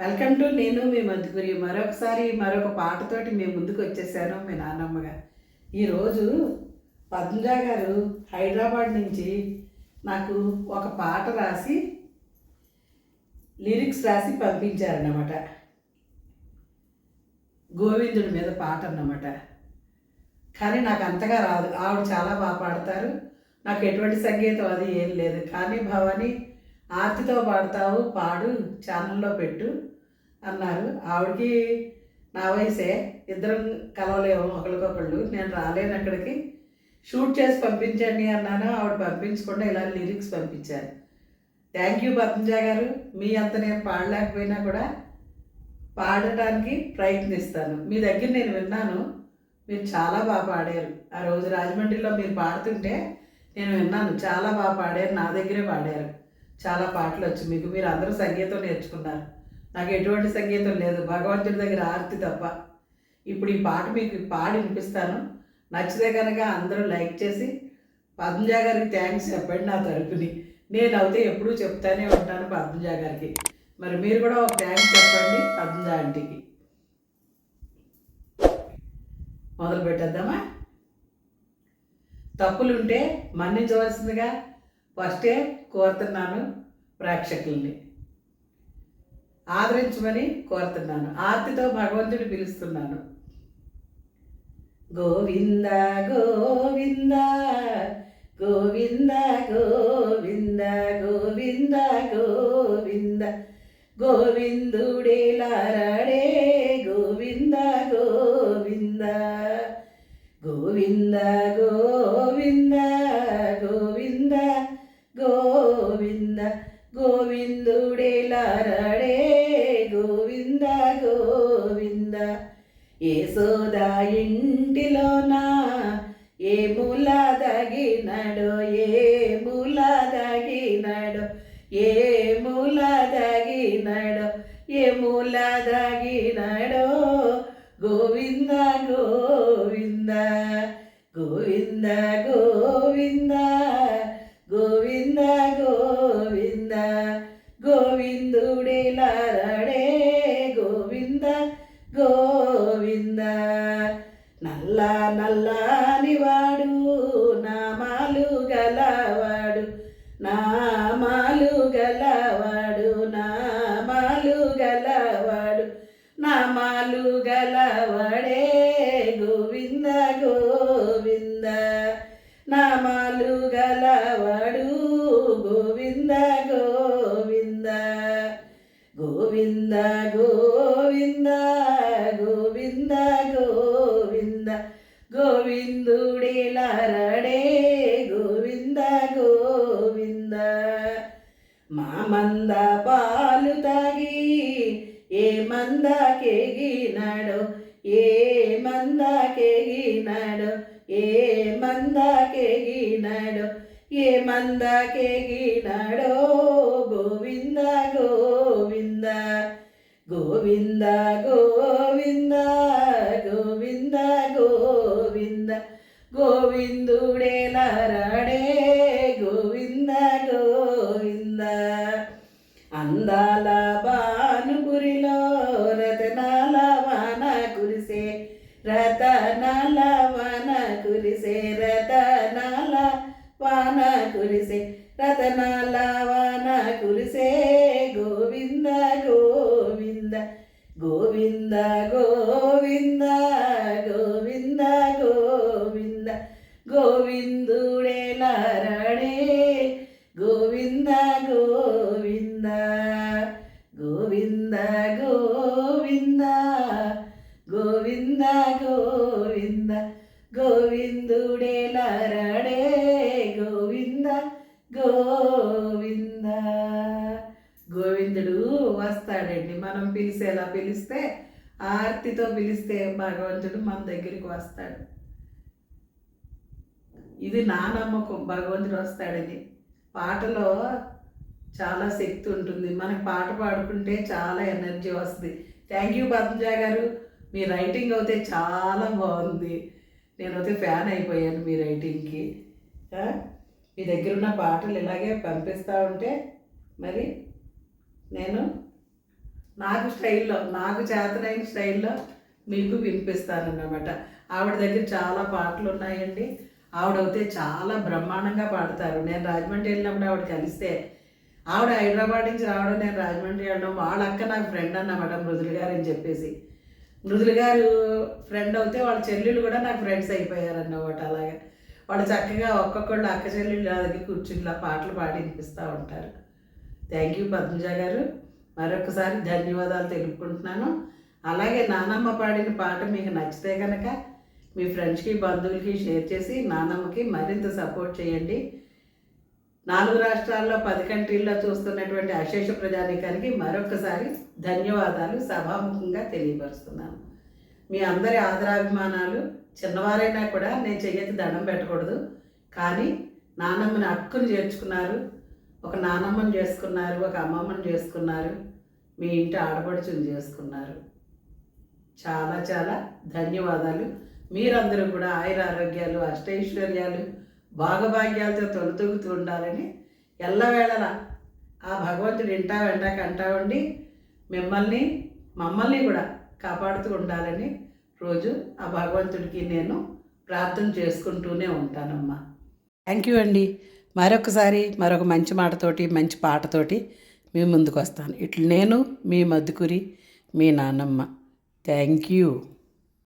Welcome to నేను మీ మధుగురి మరొకసారి మరొక పాటతోటి మేము ముందుకు వచ్చేసాను మీ నాన్నమ్మగా ఈరోజు పద్మజ గారు హైదరాబాద్ నుంచి నాకు ఒక పాట రాసి లిరిక్స్ రాసి పంపించారన్నమాట. గోవిందుడి మీద పాట అన్నమాట. కానీ నాకు అంతగా రాదు. ఆవిడ చాలా బాగా పాడతారు. నాకు ఎటువంటి సంగీతం అది ఏం లేదు. కానీ భవాని ఆర్తితో పాడతావు పాడు ఛానల్లో పెట్టు అన్నారు. ఆవిడకి నా వయసే ఇద్దరం కలవలేము ఒకరికొకళ్ళు నేను రాలేను అక్కడికి. షూట్ చేసి పంపించండి అన్నాను. ఆవిడ పంపించకుండా ఇలా లిరిక్స్ పంపించారు. థ్యాంక్ యూ పద్మజ గారు. మీ అంత నేను పాడలేకపోయినా కూడా పాడటానికి ప్రయత్నిస్తాను. మీ దగ్గర నేను విన్నాను. మీరు చాలా బాగా పాడారు. ఆ రోజు రాజమండ్రిలో మీరు పాడుతుంటే నేను విన్నాను. చాలా బాగా పాడారు. నా దగ్గరే పాడారు. చాలా పాటలు వచ్చు మీకు మీరు అందరూ సంగీతం నేర్చుకున్నారు. నాకు ఎటువంటి సంగీతం లేదు. భగవంతుడి దగ్గర ఆర్తి తప్ప. ఇప్పుడు ఈ పాట మీకు పాడి వినిపిస్తాను. నచ్చితే కనుక అందరూ లైక్ చేసి పద్మజ గారికి థ్యాంక్స్ చెప్పండి నా తరపుని. నేను అయితే ఎప్పుడూ చెప్తానే ఉంటాను పద్మజ గారికి. మరి మీరు కూడా ఒక థ్యాంక్స్ చెప్పండి పద్మజ ఆంటీకి. మొదలు పెట్టేద్దామా? తప్పులుంటే మన్నించవలసిందిగా ఫస్టే కోరుతున్నాను ప్రేక్షకుల్ని. ఆదరించమని కోరుతున్నాను. ఆర్తితో భగవంతుడు పిలుస్తున్నాను. గోవింద గోవింద గోవింద గోవింద గోవింద గోవింద గోవిందుడేలారాడే గోవింద గోవింద గోవింద గోవింద గోవింద గోవిందుడేలారాడే గోవింద గోవింద ఏసోద ఇంటిలోన ఏ మూల దగినడో ఏ మూల దగినడో ఏ మూల దగినడో ఏ మూల దగినడో గోవింద గోవింద గోవింద గోవింద గోవింద గోవిందుడేలారడే గోవింద గోవింద. నల్ల నల్లని వాడు నామాలు గలవాడు నామాలు గలవాడు నామాలు గలవాడు నామాలు గలవాడే గోవింద గోవింద. నామాలు గలవాడు గోవిందుడేలారడే గోవింద గోవింద మా మంద పాలు తాగి ఏ మంద కేగినాడో ఏ మంద కేగినాడో ఏ మంద కేగినాడో ఏ మంద కేగినాడో గోవింద గోవింద గోవింద గోవింద గోవింద గోవిందుడేలారాడే గోవింద గోవింద. అందాల బానుపురిలో రతనాల వన కురిసే రతనాల వన కురిసే రతనాల వన కురిసే రతనాల వన కురిసే గోవింద గోవింద గోవింద గోవింద గోవింద. గోవిందుడేలారాడే గోవింద గోవింద గోవింద గోవింద గోవింద గోవింద గోవిందుడేలారాడే గోవింద గోవింద. గోవిందుడు వస్తాడండి. మనం పిలిచేలా పిలిస్తే ఆర్తితో పిలిస్తే భగవంతుడు మన దగ్గరికి వస్తాడు. ఇది నా నమ్మకం భగవంతుడు వస్తాడని పాటలో చాలా శక్తి ఉంటుంది. మనకి పాట పాడుకుంటే చాలా ఎనర్జీ వస్తుంది. థ్యాంక్ యూ పద్మజ గారు. మీ రైటింగ్ అయితే చాలా బాగుంది. నేనైతే ఫ్యాన్ అయిపోయాను మీ రైటింగ్కి. మీ దగ్గర ఉన్న పాటలు ఇలాగే పంపిస్తూ ఉంటే మరి నేను నాకు స్టైల్లో నాకు చేతనైన స్టైల్లో మీకు వినిపిస్తానన్నమాట. ఆవిడ దగ్గర చాలా పాటలు ఉన్నాయండి. ఆవిడైతే చాలా బ్రహ్మాండంగా పాడతారు. నేను రాజమండ్రి వెళ్ళినప్పుడు ఆవిడ కలిస్తే ఆవిడ హైదరాబాద్ నుంచి రావడం నేను రాజమండ్రి వెళ్ళడం వాళ్ళ అక్క నాకు ఫ్రెండ్ అన్నమాట మృదులు గారు అని చెప్పేసి. మృదులు గారు ఫ్రెండ్ అవుతే వాళ్ళ చెల్లెళ్ళు కూడా నాకు ఫ్రెండ్స్ అయిపోయారు అన్నమాట అలాగే. వాళ్ళు చక్కగా ఒక్కొక్కళ్ళు అక్క చెల్లెళ్ళు నా దగ్గర కూర్చుని ఇలా పాటలు పాడి వినిపిస్తూ ఉంటారు. థ్యాంక్ యూ పద్మజ గారు. మరొకసారి ధన్యవాదాలు తెలుపుకుంటున్నాను. అలాగే నానమ్మ పాడిన పాట మీకు నచ్చితే కనుక మీ ఫ్రెండ్స్కి బంధువులకి షేర్ చేసి నానమ్మకి మరింత సపోర్ట్ చేయండి. నాలుగు రాష్ట్రాల్లో పది కంట్రీల్లో చూస్తున్నటువంటి అశేష ప్రజానీకానికి మరొకసారి ధన్యవాదాలు. సభాముఖంగా తెలియపరుస్తున్నాను. మీ అందరి ఆదరాభిమానాలు చిన్నవారైనా కూడా నేను చెయ్యకి దండం పెట్టకూడదు. కానీ నానమ్మని హక్కును చేర్చుకున్నారు. ఒక నానమ్మని చేసుకున్నారు ఒక అమ్మమ్మని చేసుకున్నారు. మీ ఇంటి ఆడపడుచుని చేసుకున్నారు. చాలా చాలా ధన్యవాదాలు. మీరందరూ కూడా ఆయుర ఆరోగ్యాలు అష్టైశ్వర్యాలు భాగభాగ్యాలతో తొలతూగుతూ ఉండాలని ఎల్లవేళలా ఆ భగవంతుడు ఇంటా వెంట కంటా ఉండి మిమ్మల్ని మమ్మల్ని కూడా కాపాడుతూ ఉండాలని రోజు ఆ భగవంతుడికి నేను ప్రార్థన చేసుకుంటూనే ఉంటానమ్మా. థ్యాంక్ యూ అండి. మరొకసారి మరొక మంచి మాటతోటి మంచి పాటతోటి మీ ముందుకు వస్తాను ఇట్లు నేను మీ మధుకురి మీ నాన్నమ్మ థ్యాంక్ యూ.